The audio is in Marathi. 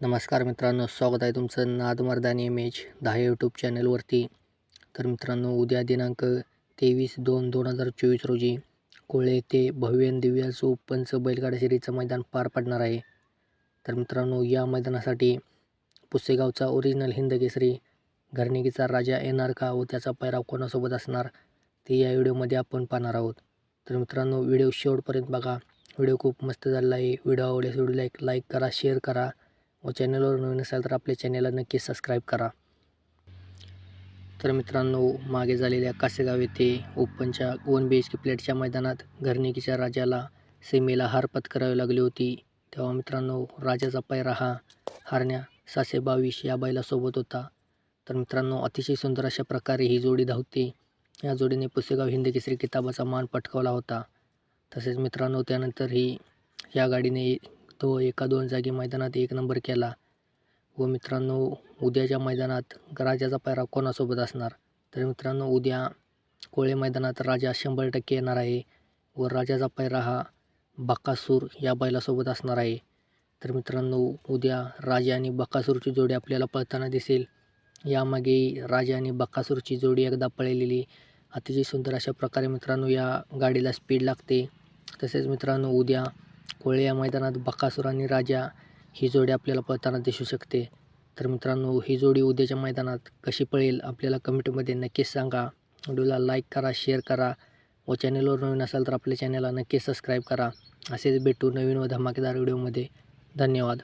नमस्कार मित्रांनो स्वागत आहे तुमचं नादमर्दानी एम इमेज दहा यूट्यूब चॅनलवरती. तर मित्रांनो उद्या दिनांक तेवीस दोन दोन हजार चोवीस रोजी कोळे येथे भव्यन आणि दिव्य बैलगाडा शर्यतीचं मैदान पार पडणार आहे. तर मित्रांनो या मैदानासाठी पुसेगावचा ओरिजिनल हिंद केसरी घरणिकीचा राजा येणार का व त्याचा पैराव कोणासोबत असणार ते या व्हिडिओमध्ये आपण पाहणार आहोत. तर मित्रांनो व्हिडिओ शेवटपर्यंत बघा. व्हिडिओ खूप मस्त झालेला आहे. व्हिडिओ आवडल्यास व्हिडिओला एक लाईक करा शेअर करा. व चॅनलवर नवीन असाल तर आपल्या चॅनलला नक्की सबस्क्राईब करा. तर मित्रांनो मागे झालेल्या कासेगाव येथे ओपनच्या वन बी एच के प्लेटच्या मैदानात घरनिकीच्या राजाला सीमेला हार पत्करावी लागली होती. तेव्हा मित्रांनो राजाचा पायरा हा हारण्या सातशे बावीस या बैलासोबत होता. तर मित्रांनो अतिशय सुंदर अशा प्रकारे ही जोडी धावते. या जोडीने पुसेगाव हिंद केसरी किताबाचा मान पटकावला होता. तसेच मित्रांनो त्यानंतर ही या गाडीने तो एका दोन जागी मैदानात एक नंबर केला. व मित्रांनो उद्याच्या मैदानात राजाचा पायरा कोणासोबत असणार? तर मित्रांनो उद्या कोळे मैदानात राजा शंभर टक्के येणार आहे व राजाचा पायरा हा बकासूर या बैलासोबत असणार आहे. तर मित्रांनो उद्या राजा आणि बकासूरची जोडी आपल्याला पळताना दिसेल. यामागे राजा आणि बकासूरची जोडी एकदा पळलेली अतिशय सुंदर अशा प्रकारे मित्रांनो या गाडीला स्पीड लागते. तसेच मित्रांनो उद्या कोळी या मैदानात बकासूर आणि राजा ही जोडी आपल्याला पळताना दिसू शकते. तर मित्रांनो ही जोडी उद्याच्या मैदानात कशी पळेल आपल्याला कमेंटमध्ये नक्कीच सांगा. व्हिडिओला लाईक करा शेअर करा व चॅनलवर नवीन असाल तर आपल्या चॅनलला नक्कीच सबस्क्राईब करा. असेच भेटू नवीन व धमाकेदार व्हिडिओमध्ये. धन्यवाद.